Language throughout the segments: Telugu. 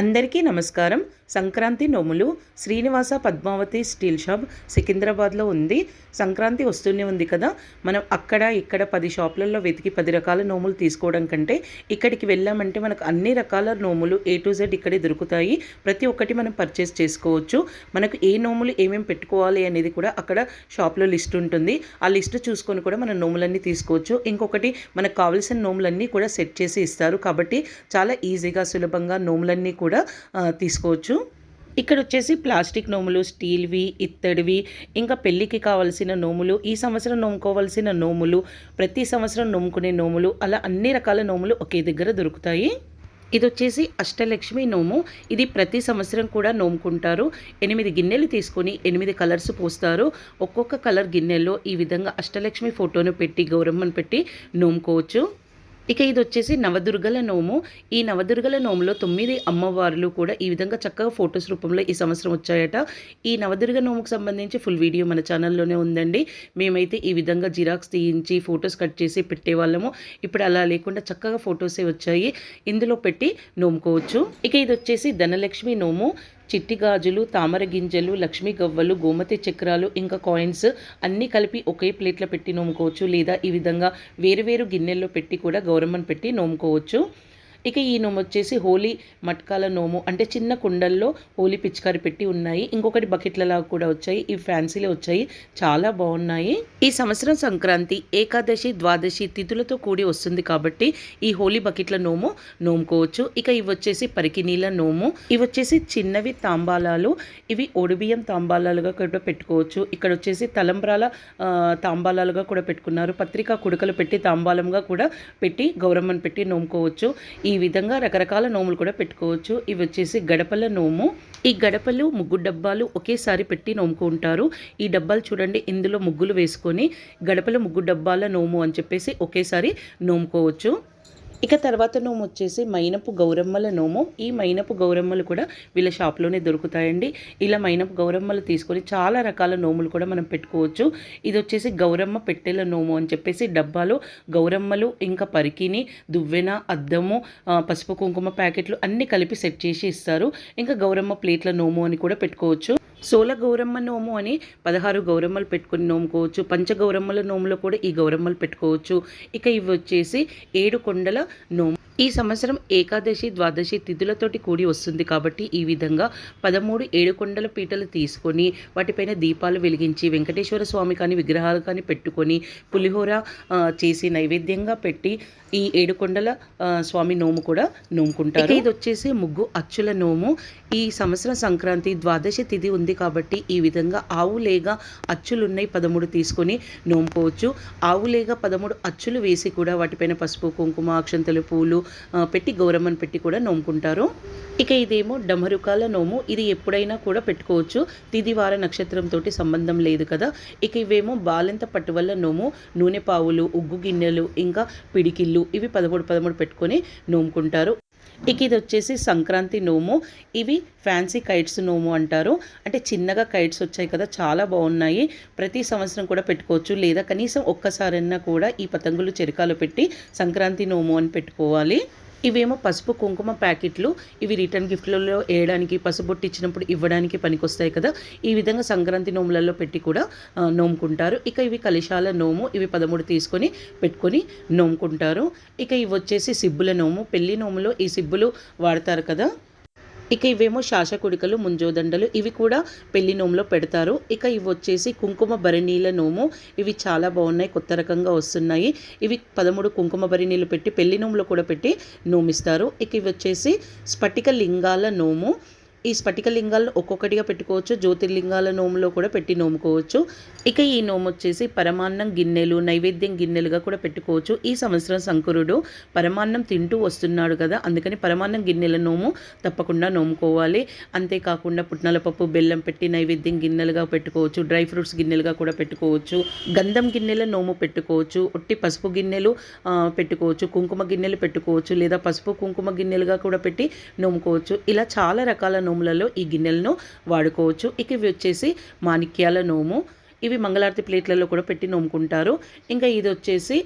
అందరికీ నమస్కారం. సంక్రాంతి నోములు శ్రీనివాస పద్మావతి స్టీల్ షాప్ సికింద్రాబాద్లో ఉంది. సంక్రాంతి వస్తూనే ఉంది కదా. మనం అక్కడ ఇక్కడ పది షాపులలో వెతికి పది రకాల నోములు తీసుకోవడం కంటే ఇక్కడికి వెళ్ళామంటే మనకు అన్ని రకాల నోములు ఏ టు జెడ్ ఇక్కడే దొరుకుతాయి. ప్రతి ఒక్కటి మనం పర్చేస్ చేసుకోవచ్చు. మనకు ఏ నోములు ఏమేమి పెట్టుకోవాలి అనేది కూడా అక్కడ షాప్లో లిస్ట్ ఉంటుంది. ఆ లిస్ట్ చూసుకొని కూడా మనం నోములన్నీ తీసుకోవచ్చు. ఇంకొకటి మనకు కావాల్సిన నోములన్నీ కూడా సెట్ చేసి ఇస్తారు. కాబట్టి చాలా ఈజీగా సులభంగా నోములన్నీ కూడా తీసుకోవచ్చు. ఇక్కడ వచ్చేసి ప్లాస్టిక్ నోములు స్టీల్వి ఇత్తడివి ఇంకా పెళ్ళికి కావాల్సిన నోములు ఈ సంవత్సరం నోముకోవాల్సిన నోములు ప్రతి సంవత్సరం నోముకునే నోములు అలా అన్ని రకాల నోములు ఒకే దగ్గర దొరుకుతాయి. ఇది వచ్చేసి అష్టలక్ష్మి నోము. ఇది ప్రతి సంవత్సరం కూడా నోముకుంటారు. ఎనిమిది గిన్నెలు తీసుకొని ఎనిమిది కలర్స్ పోస్తారు. ఒక్కొక్క కలర్ గిన్నెలో ఈ విధంగా అష్టలక్ష్మి ఫోటోను పెట్టి గౌరమ్మను పెట్టి నోముకోవచ్చు. ఇక ఇది వచ్చేసి నవదుర్గల నోము. ఈ నవదుర్గల నోములో తొమ్మిది అమ్మవార్లు కూడా ఈ విధంగా చక్కగా ఫొటోస్ రూపంలో ఈ సంవత్సరం వచ్చాయట. ఈ నవదుర్గ నోముకు సంబంధించి ఫుల్ వీడియో మన ఛానల్లోనే ఉందండి. మేమైతే ఈ విధంగా జిరాక్స్ తీయించి ఫొటోస్ కట్ చేసి పెట్టేవాళ్ళము. ఇప్పుడు అలా లేకుండా చక్కగా ఫొటోసే వచ్చాయి. ఇందులో పెట్టి నోముకోవచ్చు. ఇక ఇది వచ్చేసి ధనలక్ష్మి నోము. చిట్టి గాజులు తామర గింజలు లక్ష్మీ గవ్వలు గోమతి చక్రాలు ఇంకా కాయిన్స్ అన్నీ కలిపి ఒకే ప్లేట్లో పెట్టి నోముకోవచ్చు. లేదా ఈ విధంగా వేరువేరు గిన్నెల్లో పెట్టి కూడా గౌరమ్మను పెట్టి నోముకోవచ్చు. ఇక ఈ నోము వచ్చేసి హోలీ మట్కాల నోము. అంటే చిన్న కుండల్లో హోలీ పిచికారి పెట్టి ఉన్నాయి. ఇంకొకటి బకెట్లలా కూడా వచ్చాయి. ఇవి ఫ్యాన్సీలే వచ్చాయి. చాలా బాగున్నాయి. ఈ సంవత్సరం సంక్రాంతి ఏకాదశి ద్వాదశి తిథులతో కూడి వస్తుంది కాబట్టి ఈ హోలీ బకెట్ల నోము నోముకోవచ్చు. ఇక ఇవి వచ్చేసి పరికినీల నోము. ఇవి వచ్చేసి చిన్నవి తాంబాలాలు. ఇవి ఒడిబియ్యం తాంబాలాలుగా కూడా పెట్టుకోవచ్చు. ఇక్కడ వచ్చేసి తలంబ్రాల తాంబాలాలుగా కూడా పెట్టుకున్నారు. పత్రికా కుడకలు పెట్టి తాంబాలంగా కూడా పెట్టి గౌరమ్మను పెట్టి నోముకోవచ్చు. ఈ విధంగా రకరకాల నోములు కూడా పెట్టుకోవచ్చు. ఇవి వచ్చేసి గడపల నోము. ఈ గడపలు ముగ్గు డబ్బాలు ఒకేసారి పెట్టి నోముకుంటారు ఈ డబ్బాలు చూడండి ఇందులో ముగ్గులు వేసుకొని గడపల ముగ్గు డబ్బాల నోము అని చెప్పేసి ఒకేసారి నోముకోవచ్చు. ఇక తర్వాత నోము వచ్చేసి మైనపు గౌరమ్మల నోము. ఈ మైనపు గౌరమ్మలు కూడా వీళ్ళ షాప్లోనే దొరుకుతాయండి. ఇలా మైనపు గౌరమ్మలు తీసుకొని చాలా రకాల నోములు కూడా మనం పెట్టుకోవచ్చు. ఇది వచ్చేసి గౌరమ్మ పెట్టెల నోము అని చెప్పేసి డబ్బాలో గౌరమ్మలు ఇంకా పరికిని దువ్వెన అద్దము పసుపు కుంకుమ ప్యాకెట్లు అన్నీ కలిపి సెట్ చేసి ఇస్తారు. ఇంకా గౌరమ్మ ప్లేట్ల నోము అని కూడా పెట్టుకోవచ్చు. సోల గౌరమ్మ నోము అని పదహారు గౌరమ్మలు పెట్టుకొని నోముకోవచ్చు. పంచ గౌరమ్మల నోములో కూడా ఈ గౌరమ్మలు పెట్టుకోవచ్చు. ఇక ఇవి వచ్చేసి ఏడు కొండల నోము. ఈ సంవత్సరం ఏకాదశి ద్వాదశి తిథులతోటి కూడి వస్తుంది కాబట్టి ఈ విధంగా పదమూడు ఏడుకొండల పీటలు తీసుకొని వాటిపైన దీపాలు వెలిగించి వెంకటేశ్వర స్వామి కానీ విగ్రహాలు కానీ పెట్టుకొని పులిహోర చేసి నైవేద్యంగా పెట్టి ఈ ఏడుకొండల స్వామి నోము కూడా నోముకుంటారు. ఇది వచ్చేసి ముగ్గు అచ్చుల నోము. ఈ సంవత్సరం సంక్రాంతి ద్వాదశి తిథి ఉంది కాబట్టి ఈ విధంగా ఆవు లేగా అచ్చులు ఉన్నాయి పదమూడు తీసుకొని నోముకోవచ్చు. ఆవు లేగా పదమూడు అచ్చులు వేసి కూడా వాటిపైన పసుపు కుంకుమ అక్షంతలు పూలు పెట్టి గౌరమ్మను పెట్టి కూడా నోముకుంటారు. ఇక ఇదేమో డమరుకాల నోము. ఇది ఎప్పుడైనా కూడా పెట్టుకోవచ్చు. తిదివార నక్షత్రంతో సంబంధం లేదు కదా. ఇక ఇవేమో బాలెంత పట్టువల్ల నోము. నూనె పావులు ఉగ్గు గిన్నెలు ఇంకా పిడికిళ్ళు ఇవి పదమూడు పదమూడు పెట్టుకొని నోముకుంటారు. ఇక ఇది వచ్చేసి సంక్రాంతి నోము. ఇవి ఫ్యాన్సీ కైట్స్ నోము అంటారు. అంటే చిన్నగా కైట్స్ వచ్చాయి కదా చాలా బాగున్నాయి. ప్రతి సంవత్సరం కూడా పెట్టుకోవచ్చు. లేదా కనీసం ఒక్కసారైనా కూడా ఈ పతంగులు చెరకాలు పెట్టి సంక్రాంతి నోము అని పెట్టుకోవాలి. ఇవేమో పసుపు కుంకుమ ప్యాకెట్లు ఇవి రిటర్న్ గిఫ్ట్లలో వేయడానికి పసుపొట్టి ఇచ్చినప్పుడు ఇవ్వడానికి పనికొస్తాయి కదా. ఈ విధంగా సంక్రాంతి నోములలో పెట్టి కూడా నోముకుంటారు. ఇక ఇవి కలిశాల నోము ఇవి పదమూడు తీసుకొని పెట్టుకొని నోముకుంటారు. ఇక ఇవి వచ్చేసి సిబ్బుల నోము. పెళ్ళి నోములో ఈ సిబ్బులు వాడతారు కదా. ఇక ఇవేమో శాసకుడికలు ముంజోదండలు ఇవి కూడా పెళ్ళి నోములో పెడతారు. ఇక ఇవి వచ్చేసి కుంకుమ భరణీల నోము. ఇవి చాలా బాగున్నాయి కొత్త రకంగా వస్తున్నాయి. ఇవి పదమూడు కుంకుమ భరణీలు పెట్టి పెళ్ళి నోములో కూడా పెట్టి నోమిస్తారు. ఇక ఇవి వచ్చేసి స్ఫటిక లింగాల నోము. ఈ స్ఫటిక లింగాలను ఒక్కొక్కటిగా పెట్టుకోవచ్చు. జ్యోతిర్లింగాల నోములో కూడా పెట్టి నోముకోవచ్చు. ఇక ఈ నోము వచ్చేసి పరమాన్నం గిన్నెలు నైవేద్యం గిన్నెలుగా కూడా పెట్టుకోవచ్చు. ఈ సంవత్సరం శంకరుడు పరమాన్నం తింటూ వస్తున్నాడు కదా అందుకని పరమాన్నం గిన్నెల నోము తప్పకుండా నోముకోవాలి. అంతేకాకుండా పుట్నాల పప్పు బెల్లం పెట్టి నైవేద్యం గిన్నెలుగా పెట్టుకోవచ్చు. డ్రై ఫ్రూట్స్ గిన్నెలుగా కూడా పెట్టుకోవచ్చు. గంధం గిన్నెల నోము పెట్టుకోవచ్చు. ఒట్టి పసుపు గిన్నెలు పెట్టుకోవచ్చు. కుంకుమ గిన్నెలు పెట్టుకోవచ్చు. లేదా పసుపు కుంకుమ గిన్నెలుగా కూడా పెట్టి నోముకోవచ్చు. ఇలా చాలా రకాల నోములలో ఈ గిన్నెలను వాడుకోవచ్చు. ఇక ఇవి వచ్చేసి మాణిక్యాల నోము. ఇవి మంగళారతి ప్లేట్లలో కూడా పెట్టి నోముకుంటారు. ఇంకా ఇది వచ్చేసి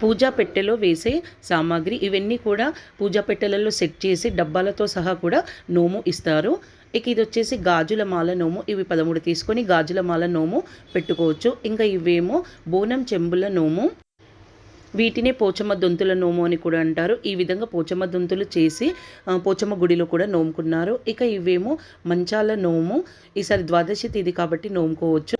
పూజా పెట్టెలో వేసే సామాగ్రి. ఇవన్నీ కూడా పూజా పెట్టెలలో సెట్ చేసి డబ్బాలతో సహా కూడా నోము ఇస్తారు. ఇక ఇది వచ్చేసి గాజుల మాల నోము. ఇవి పదమూడు తీసుకొని గాజుల మాల నోము పెట్టుకోవచ్చు. ఇంకా ఇవేమో బోనం చెంబుల నోము. వీటినే పోచమ్మ దొంతుల నోము అని కూడా అంటారు. ఈ విధంగా పోచమ్మ దొంతులు చేసి పోచమ్మ గుడిలో కూడా నోముకున్నారు. ఇక ఇవేమో మంచాల నోము. ఈసారి ద్వాదశి తేదీ కాబట్టి నోముకోవచ్చు.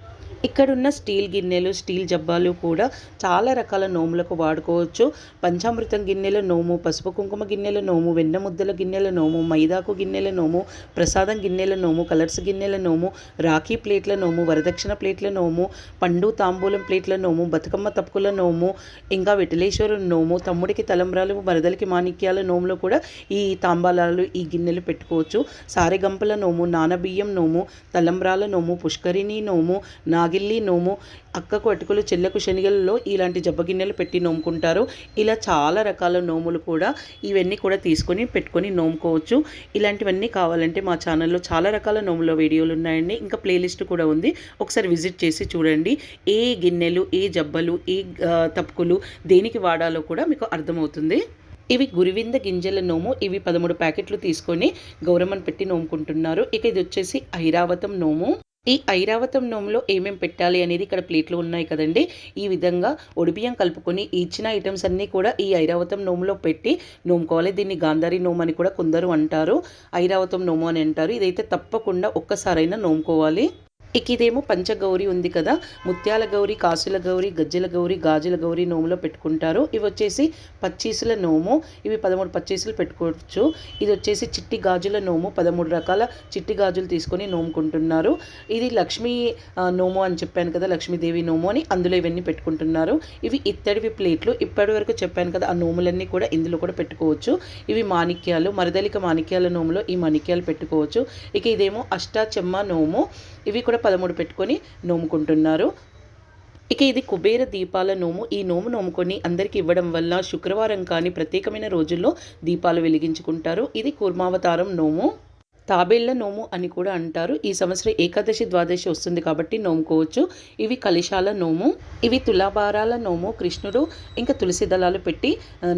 ఇక్కడున్న స్టీల్ గిన్నెలు స్టీల్ జబ్బాలు కూడా చాలా రకాల నోములకు వాడుకోవచ్చు. పంచామృతం గిన్నెల నోము పసుపు కుంకుమ గిన్నెల నోము వెన్న ముద్దల గిన్నెల నోము మైదాకు గిన్నెల నోము ప్రసాదం గిన్నెల నోము కలర్స్ గిన్నెల నోము రాఖీ ప్లేట్ల నోము వరదక్షిణ ప్లేట్ల నోము పండు తాంబూలం ప్లేట్ల నోము బతుకమ్మ తప్పుల నోము ఇంకా వెటలేశ్వరు నోము తమ్ముడికి తలంబ్రాలు వరదలకి మాణిక్యాల నోములో కూడా ఈ తాంబాలాలు ఈ గిన్నెలు పెట్టుకోవచ్చు. సారెగంపల నోము నానబియ్యం నోము తలంబ్రాల నోము పుష్కరిణి నోము నాగిల్లి నోము అక్కకు అటుకులు చెల్లకు శనిగలలో ఇలాంటి జబ్బ గిన్నెలు పెట్టి నోముకుంటారు. ఇలా చాలా రకాల నోములు కూడా ఇవన్నీ కూడా తీసుకొని పెట్టుకొని నోముకోవచ్చు. ఇలాంటివన్నీ కావాలంటే మా ఛానల్లో చాలా రకాల నోముల వీడియోలు ఉన్నాయండి. ఇంకా ప్లేలిస్ట్ కూడా ఉంది. ఒకసారి విజిట్ చేసి చూడండి. ఏ గిన్నెలు ఏ జబ్బలు ఏ తప్పుకులు దేనికి వాడాలో కూడా మీకు అర్థమవుతుంది. ఇవి గురివింద గింజల నోము. ఇవి పదమూడు ప్యాకెట్లు తీసుకొని గౌరమ్మను పెట్టి నోముకుంటున్నారు. ఇక ఇది వచ్చేసి ఐరావతం నోము. ఈ ఐరావతం నోములో ఏమేం పెట్టాలి అనేది ఇక్కడ ప్లేట్లు ఉన్నాయి కదండి. ఈ విధంగా ఒడిబియ్యం కలుపుకొని ఇచ్చిన ఐటమ్స్ అన్నీ కూడా ఈ ఐరావతం నోములో పెట్టి నోముకోవాలి. దీన్ని గాంధారి నోము అని కూడా కొందరు అంటారు. ఐరావతం నోము అని అంటారు. ఇదైతే తప్పకుండా ఒక్కసారైనా నోముకోవాలి. ఇక ఇదేమో పంచగౌరి ఉంది కదా. ముత్యాల గౌరి కాసుల గౌరి గజ్జల గౌరి గాజుల గౌరి నోములో పెట్టుకుంటారు. ఇవి వచ్చేసి పచ్చీసుల నోము. ఇవి పదమూడు పచ్చీసులు పెట్టుకోవచ్చు. ఇది వచ్చేసి చిట్టి గాజుల నోము. పదమూడు రకాల చిట్టి గాజులు తీసుకొని నోముకుంటున్నారు. ఇది లక్ష్మీ నోము అని చెప్పాను కదా లక్ష్మీదేవి నోము అని అందులో ఇవన్నీ పెట్టుకుంటున్నారు. ఇవి ఇత్తడివి ప్లేట్లు. ఇప్పటి వరకు చెప్పాను కదా ఆ నోములన్నీ కూడా ఇందులో కూడా పెట్టుకోవచ్చు. ఇవి మాణిక్యాలు మరదలిక మాణిక్యాల నోములో ఈ మాణిక్యాలు పెట్టుకోవచ్చు. ఇక ఇదేమో అష్టాచెమ్మ నోము. ఇవి కూడా పదమూడు పెట్టుకొని నోముకుంటున్నారు. ఇక ఇది కుబేర దీపాల నోము. ఈ నోము నోముకొని అందరికి ఇవ్వడం వల్ల శుక్రవారం కానీ ప్రత్యేకమైన రోజుల్లో దీపాలు వెలిగించుకుంటారు. ఇది కూర్మావతారం నోము. తాబేళ్ళ నోము అని కూడా అంటారు. ఈ సంవత్సరం ఏకాదశి ద్వాదశి వస్తుంది కాబట్టి నోముకోవచ్చు ఇవి కలిశాల నోము ఇవి తులాభారాల నోము కృష్ణుడు ఇంకా తులసి దళాలు పెట్టి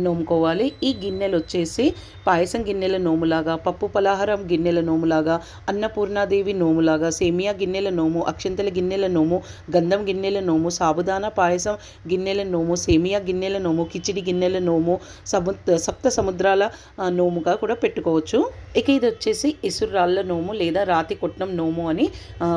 నోముకోవాలి. ఈ గిన్నెలు వచ్చేసి పాయసం గిన్నెల నోములాగా పప్పు పలహారం గిన్నెల నోములాగా అన్నపూర్ణాదేవి నోములాగా సేమియా గిన్నెల నోము అక్షంతల గిన్నెల నోము గంధం గిన్నెల నోము సాబుదానా పాయసం గిన్నెల నోము సేమియా గిన్నెల నోము కిచిడి గిన్నెల నోము సము సప్త సముద్రాల నోముగా కూడా పెట్టుకోవచ్చు. ఇక ఇది వచ్చేసి ఇసురాళ్ళ నోము లేదా రాతి కొట్నం నోము అని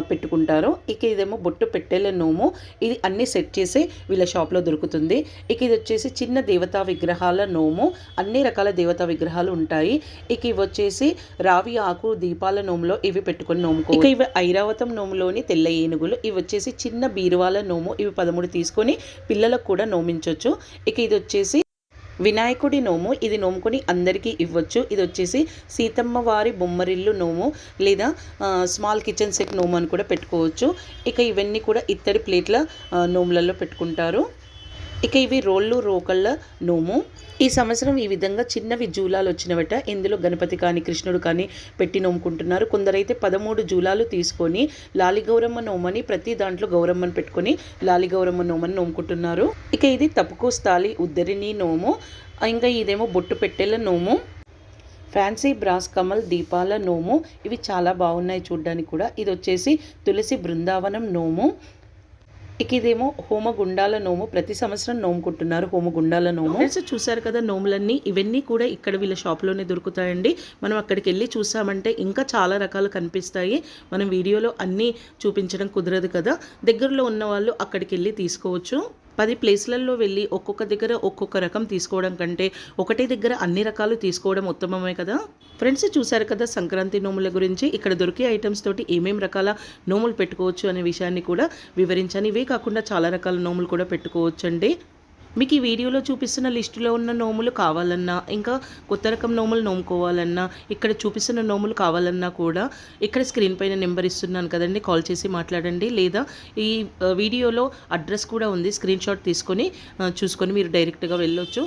పెట్టుకుంటారు. ఇక ఇదేమో బొట్టు పెట్టెల నోము. ఇది అన్ని సెట్ చేసి వీళ్ళ షాప్లో దొరుకుతుంది. ఇక ఇది వచ్చేసి చిన్న దేవతా విగ్రహాల నోము. అన్ని రకాల దేవతా విగ్రహాలు ఉంటాయి. ఇక ఇవి వచ్చేసి రావి ఆకు దీపాల నోములో ఇవి పెట్టుకొని నోముకో ఇక ఇవి ఐరావతం నోములోని తెల్ల ఏనుగులు. ఇవి వచ్చేసి చిన్న బీరువాల నోము. ఇవి పదమూడు తీసుకొని పిల్లలకు కూడా నోమించవచ్చు ఇక ఇది వచ్చేసి వినాయకుడి నోము ఇది నోముకొని అందరికీ ఇవ్వచ్చు. ఇది వచ్చేసి సీతమ్మ వారి బొమ్మరిల్లు నోము లేదా స్మాల్ కిచెన్ సెట్ నోము అని కూడా పెట్టుకోవచ్చు. ఇక ఇవన్నీ కూడా ఇత్తడి ప్లేట్ల నోములలో పెట్టుకుంటారు. ఇక ఇవి రోళ్ళు రోకళ్ళ నోము. ఈ సంవత్సరం ఈ విధంగా చిన్నవి జూలాలు వచ్చినవట. ఇందులో గణపతి కానీ కృష్ణుడు కానీ పెట్టి నోముకుంటున్నారు. కొందరైతే పదమూడు జూలాలు తీసుకొని లాలి గౌరమ్మ నోమని ప్రతి దాంట్లో గౌరమ్మని పెట్టుకొని లాలి గౌరమ్మ నోమని నోముకుంటున్నారు. ఇక ఇది తప్పుకు స్థాలి ఉద్దరిని నోము. ఇంకా ఇదేమో బొట్టు పెట్టెల నోము. ఫ్యాన్సీ బ్రాస్ కమల్ దీపాల నోము. ఇవి చాలా బాగున్నాయి చూడ్డానికి కూడా. ఇది వచ్చేసి తులసి బృందావనం నోము. ఇక ఇదేమో హోమగుండాల నోము. ప్రతి సంవత్సరం నోముకుంటున్నారు హోమగుండాల నోము. చూసారు కదా నోములన్నీ ఇవన్నీ కూడా ఇక్కడ వీళ్ళ షాప్లోనే దొరుకుతాయండి. మనం అక్కడికి వెళ్ళి చూసామంటే ఇంకా చాలా రకాలు కనిపిస్తాయి. మనం వీడియోలో అన్నీ చూపించడం కుదరదు కదా. దగ్గరలో ఉన్న వాళ్ళు అక్కడికి వెళ్ళి తీసుకోవచ్చు. పది ప్లేస్లలో వెళ్ళి ఒక్కొక్క దగ్గర ఒక్కొక్క రకం తీసుకోవడం కంటే ఒకటే దగ్గర అన్ని రకాలు తీసుకోవడం ఉత్తమమే కదా? ఫ్రెండ్స్ చూసారు కదా సంక్రాంతి నోముల గురించి? ఇక్కడ దొరికే ఐటమ్స్ తోటి ఏమేమి రకాల నోములు పెట్టుకోవచ్చు అనే విషయాన్ని కూడా వివరించాను ఇవే కాకుండా చాలా రకాల నోములు కూడా పెట్టుకోవచ్చు అండి మీకు ఈ వీడియోలో చూపిస్తున్న లిస్టులో ఉన్న నోములు కావాలన్నా ఇంకా కొత్త రకం నోములు నోముకోవాలన్నా ఇక్కడ చూపిస్తున్న నోములు కావాలన్నా కూడా ఇక్కడ స్క్రీన్ పైన నెంబర్ ఇస్తున్నాను కదండి. కాల్ చేసి మాట్లాడండి. లేదా ఈ వీడియోలో అడ్రస్ కూడా ఉంది. స్క్రీన్ షాట్ తీసుకొని చూసుకొని మీరు డైరెక్ట్గా వెళ్ళొచ్చు.